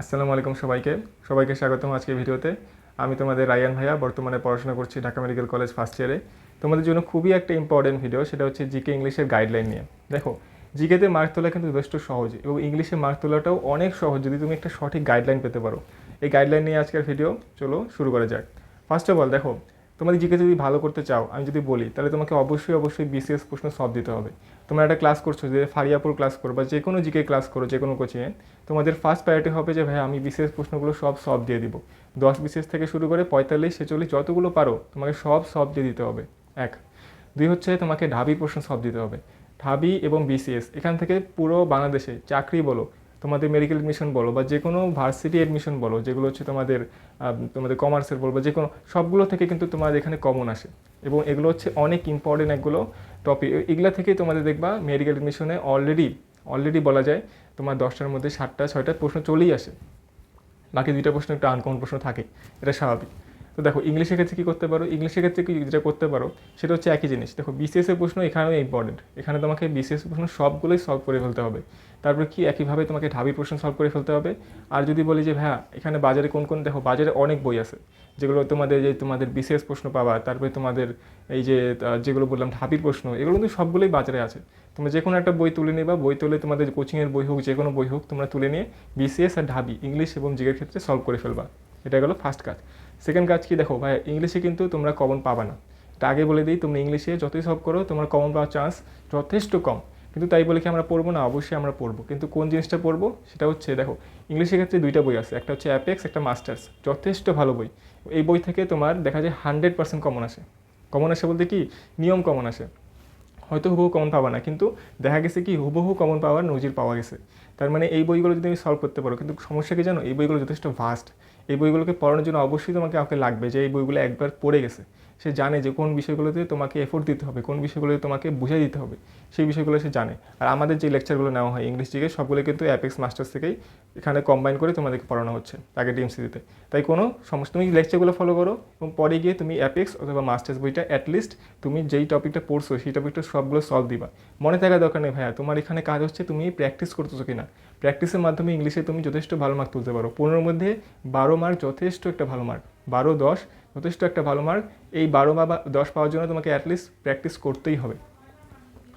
আসসালামু আলাইকুম সবাইকে। সবাইকে স্বাগতম আজকের ভিডিওতে। আমি তোমাদের রায়ান ভাইয়া, বর্তমানে পড়াশোনা করছি ঢাকা মেডিকেল কলেজ ফার্স্ট ইয়ারে তোমাদের জন্য খুবই একটা ইম্পর্টেন্ট ভিডিও সেটা হচ্ছে জিকে ইংলিশের গাইডলাইন নিয়ে। দেখো জিকেতে মার্ক তোলা কিন্তু যথেষ্ট সহজ এবং ইংলিশে মার্ক তোলাটাও অনেক সহজ যদি তুমি একটা সঠিক গাইডলাইন পেতে পারো। এই গাইডলাইন নিয়ে আজকের ভিডিও চলো শুরু করা যাক। ফার্স্ট অফ অল দেখো তোমাদের জিকে যদি ভালো করতে চাও, আমি যদি বলি, তাহলে তোমাকে অবশ্যই অবশ্যই বিসিএস প্রশ্ন সব দিতে হবে। তোমরা একটা ক্লাস করছ, যে ফারিয়াপুর ক্লাস করো বা যে কোনো জিকে ক্লাস করো, যে কোনো কোচিংয়ে তোমাদের ফার্স্ট প্রায়োরিটি হবে যে ভাই আমি বিসিএস প্রশ্নগুলো সব সব দিয়ে দিব। দশ বিসিএস থেকে শুরু করে পঁয়তাল্লিশ, ছেচল্লিশ, যতগুলো পারো, তোমাকে সব সব দিয়ে দিতে হবে। এক। দুই হচ্ছে তোমাকে ঢাবি প্রশ্ন সব দিতে হবে। ঢাবি এবং বিসিএস এখান থেকে পুরো বাংলাদেশে, চাকরি বলো তোমাদের মেডিকেল এডমিশন বলো বা যে কোনো ভার্সিটি এডমিশন বলো, যেগুলো হচ্ছে তোমাদের তোমাদের কমার্সের বলো বা যে কোনো সবগুলো থেকে কিন্তু তোমাদের এখানে কমন আসে। এবং এগুলো হচ্ছে অনেক ইম্পর্টেন্ট একগুলো টপিক এগুলো থেকেই তোমাদের দেখবা মেডিকেল এডমিশনে অলরেডি অলরেডি বলা যায় তোমার দশটার মধ্যে সাতটা ছয়টা প্রশ্ন চলেই আসে। বাকি দুইটা প্রশ্ন একটু আনকমন প্রশ্ন থাকে, এটা স্বাভাবিক। তো দেখো, ইংলিশের ক্ষেত্রে কী করতে পারো? ইংলিশের ক্ষেত্রে কি যেটা করতে পারো, সেটা হচ্ছে একই জিনিস। দেখো বিসিএস এর প্রশ্ন এখানেও ইম্পর্টেন্ট এখানে তোমাকে বিসিএস প্রশ্ন সবগুলোই সলভ করে ফেলতে হবে। তারপর কি একইভাবে তোমাকে ঢাবি প্রশ্ন সলভ করে ফেলতে হবে? আর যদি বলি যে হ্যাঁ এখানে বাজারে কোন কোন দেখো, বাজারে অনেক বই আছে। যেগুলো তোমাদের যে, তোমাদের বিসিএস প্রশ্ন পাবা, তারপরে তোমাদের এই যে যেগুলো বললাম ঢাবির প্রশ্ন, এগুলো কিন্তু সবগুলোই বাজারে আছে। তোমরা যে কোনো একটা বই তুলে নেবা, বই তুলে তোমাদের কোচিংয়ের বই হোক যে কোনো বই হোক, তোমরা তুলে নিয়ে বিসিএস আর ঢাবি, ইংলিশ এবং জিগের ক্ষেত্রে সলভ করে ফেলবা। এটা গেলো ফার্স্ট কাজ সেকেন্ড কাজ কি? দেখো, ভাই ইংলিশে কিন্তু তোমরা কমন পাবা না। এটা আগে বলে দিই, তোমরা ইংলিশে যতই সলভ করো, তোমার কমন পাওয়ার চান্স যথেষ্ট কম। কিন্তু তাই বলে কি আমরা পড়ব না? অবশ্যই আমরা পড়ব। কিন্তু কোন জিনিসটা পড়ব? সেটা হচ্ছে, দেখো ইংলিশের ক্ষেত্রে দুইটা বই আছে। একটা হচ্ছে অ্যাপেক্স একটা মাস্টার্স যথেষ্ট ভালো বই। এই বই থেকে তোমার দেখা যায় হান্ড্রেড পার্সেন্ট কমন আসে। কমন আসে বলতে কি? নিয়ম কমন আসে। হয়তো হুবহু কমন পাবা না, কিন্তু দেখা গেছে কি, হুবহু কমন পাওয়ার নজির পাওয়া গেছে। তার মানে এই বইগুলো যদি তুমি সলভ করতে পারো, কিন্তু সমস্যা কি জানো? এই বইগুলো যথেষ্ট ভাস্ট এই বইগুলোকে পড়ানোর জন্য অবশ্যই তোমাকে কাউকে লাগবে যে এই বইগুলো একবার পড়ে গেছে। সে জানে যে কোন বিষয়গুলোতে তোমাকে এফোর্ট দিতে হবে, কোন বিষয়গুলোতে তোমাকে বুঝিয়ে দিতে হবে, সেই বিষয়গুলো সে জানে। আর আমাদের যে লেকচারগুলো নেওয়া হয় ইংলিশ দিকে সবগুলো কিন্তু অ্যাপেক্স মাস্টার্স থেকেই এখানে কম্বাইন করে তোমাদেরকে পড়ানো হচ্ছে আগে ডিএমসিতে তাই কোনো সমস্যা, তুমি লেকচারগুলো ফলো করো এবং পরে গিয়ে তুমি অ্যাপেক্স অথবা মাস্টার্স বইটা অ্যাটলিস্ট তুমি যেই টপিকটা পড়ছো, সেই টপিকটা সবগুলো সলভ দিবা। মনে থাকা দরকার নেই ভাইয়া, তোমার এখানে কাজ হচ্ছে তুমি প্র্যাকটিস করতেছো কিনা। প্র্যাকটিসের মাধ্যমে ইংলিশে তুমি যথেষ্ট ভালো মার্ক তুলতে পারো। পনেরোর মধ্যে বারো মার্ক যথেষ্ট একটা ভালো মার্ক বারো, দশ যথেষ্ট একটা ভালো মার্ক এই বারো বা দশ পাওয়ার জন্য তোমাকে অ্যাটলিস্ট প্র্যাকটিস করতেই হবে।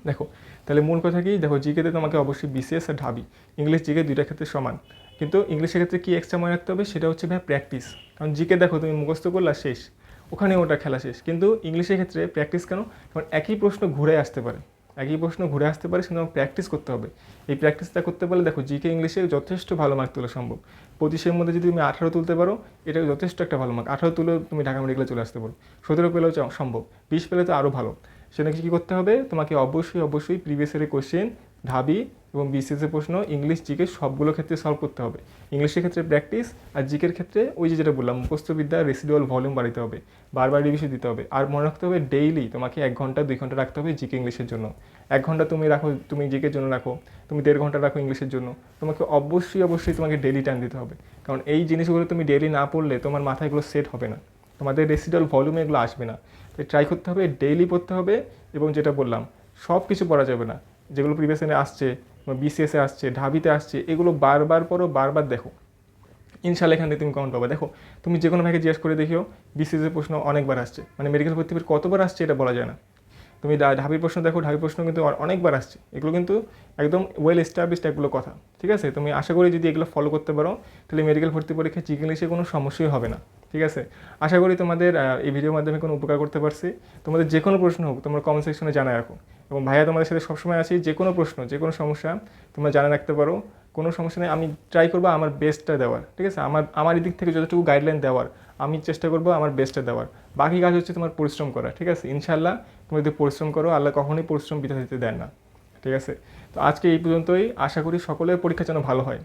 দেখো, তাহলে মূল কথা কি? দেখো জিকেতে তোমাকে অবশ্যই বিসিএস আর ঢাবি। ইংলিশ জিকে দুইটা ক্ষেত্রে সমান। কিন্তু ইংলিশের ক্ষেত্রে কী এক্সট্রা মনে রাখতে হবে? সেটা হচ্ছে ভাই প্র্যাকটিস কারণ জিকে দেখো, তুমি মুখস্থ করলা, শেষ। ওখানে ওটা খেলা শেষ। কিন্তু ইংলিশের ক্ষেত্রে প্র্যাকটিস কেন? কারণ একই প্রশ্ন ঘুরে আসতে পারে। একই প্রশ্ন ঘুরে আসতে পারে সেটা প্র্যাকটিস করতে হবে। এই প্র্যাকটিসটা করতে পারলে দেখো জিকে ইংলিশে যথেষ্ট ভালো মার্ক তোলা সম্ভব। পঁচিশের মধ্যে যদি তুমি আঠারো তুলতে পারো এটা যথেষ্ট একটা ভালো মার্ক আঠারো তুলে তুমি ঢাকা মেডিকেলে চলে আসতে পারো। সতেরো পেলেও সম্ভব। বিশ পেলে তো আরও ভালো। সেটা কী করতে হবে? তোমাকে অবশ্যই অবশ্যই প্রিভিয়াস ইয়ারের কোশ্চেন ঢাবি এবং বিসিএসের প্রশ্ন, ইংলিশ, জিকে সবগুলো ক্ষেত্রে সলভ করতে হবে। ইংলিশের ক্ষেত্রে প্র্যাকটিস আর জিকের ক্ষেত্রে ওই যে যেটা বললাম মুখস্থবিদ্যা রেসিডুয়াল ভলিউম বাড়াতে হবে, বারবার রিভিশন দিতে হবে। আর মনে রাখতে হবে ডেইলি তোমাকে এক ঘণ্টা, দুই ঘণ্টা রাখতে হবে জিকে ইংলিশের জন্য। এক ঘণ্টা তুমি রাখো, তুমি জিকের জন্য রাখো, তুমি দেড় ঘণ্টা রাখো ইংলিশের জন্য। তোমাকে অবশ্যই অবশ্যই তোমাকে ডেইলি টাইম দিতে হবে। কারণ এই জিনিসগুলো তুমি ডেইলি না পড়লে তোমার মাথায় এগুলো সেট হবে না। তোমাদের রেসিডুয়াল ভলিউমে এগুলো আসবে না। তো ট্রাই করতে হবে ডেইলি পড়তে হবে এবং যেটা বললাম সব কিছু পড়া যাবে না। যেগুলো প্রিভিয়াস আসছে বিসিএসে আসছে, ঢাবিতে আসছে, এগুলো বারবার পরও বারবার দেখো। ইনশাল্লাহ এখান থেকে তুমি কমন পাবে। দেখো, তুমি যে কোনো ভাইকে জিজ্ঞেস করে দেখিও বিসিএসের প্রশ্ন অনেকবার আসছে। মানে মেডিকেল ভর্তি কতবার আসছে এটা বলা যায় না। তুমি ঢাবির প্রশ্ন দেখো, ঢাবির প্রশ্ন কিন্তু অনেকবার আসছে। এগুলো কিন্তু একদম ওয়েল এস্টাবলিশড এগুলো কথা, ঠিক আছে? তুমি আশা করি যদি এগুলো ফলো করতে পারো, তাহলে মেডিকেল ভর্তি পরীক্ষায় চিক ইংলিশে কোনো সমস্যাই হবে না, ঠিক আছে? আশা করি তোমাদের এই ভিডিওর মাধ্যমে কোনো উপকার করতে পারছি। তোমাদের যে কোনো প্রশ্ন হোক, তোমরা কমেন্ট সেকশনে জানায় রাখো। এবং ভাইয়া, তোমাদের সাথে সবসময় আছি যে কোনো প্রশ্ন যে কোনো সমস্যা তোমরা জানা রাখতে পারো। কোনো সমস্যা নেই, আমি ট্রাই করব আমার বেস্টটা দেওয়ার, ঠিক আছে? আমার আমার দিক থেকে যতটুকু গাইডলাইন দেওয়ার, আমি চেষ্টা করব আমার বেস্টটা দেওয়ার। বাকি কাজ হচ্ছে তোমার পরিশ্রম করা, ঠিক আছে? ইনশাল্লাহ তুমি যদি পরিশ্রম করো, আল্লাহ কখনোই পরিশ্রম বিধা দিতে দেন না, ঠিক আছে? তো আজকে এই পর্যন্তই, আশা করি সকলের পরীক্ষা যেন ভালো হয়।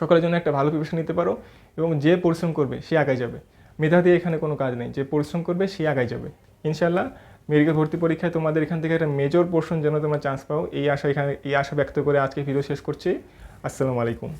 সকলের জন্য একটা ভালো প্রিপারেশন নিতে পারো এবং যে পরিশ্রম করবে, সে আগায় যাবে। মেধা দিয়ে এখানে কোনো কাজ নেই, যে পরিশ্রম করবে, সে আগায় যাবে। ইনশাল্লাহ মেডিকেল ভর্তি পরীক্ষায় তোমাদের এখান থেকে একটা মেজর পোর্শন যেন তোমরা চান্স পাও। এই আশা এখানে, এই আশা ব্যক্ত করে আজকে ভিডিও শেষ করছি। আসসালামু আলাইকুম।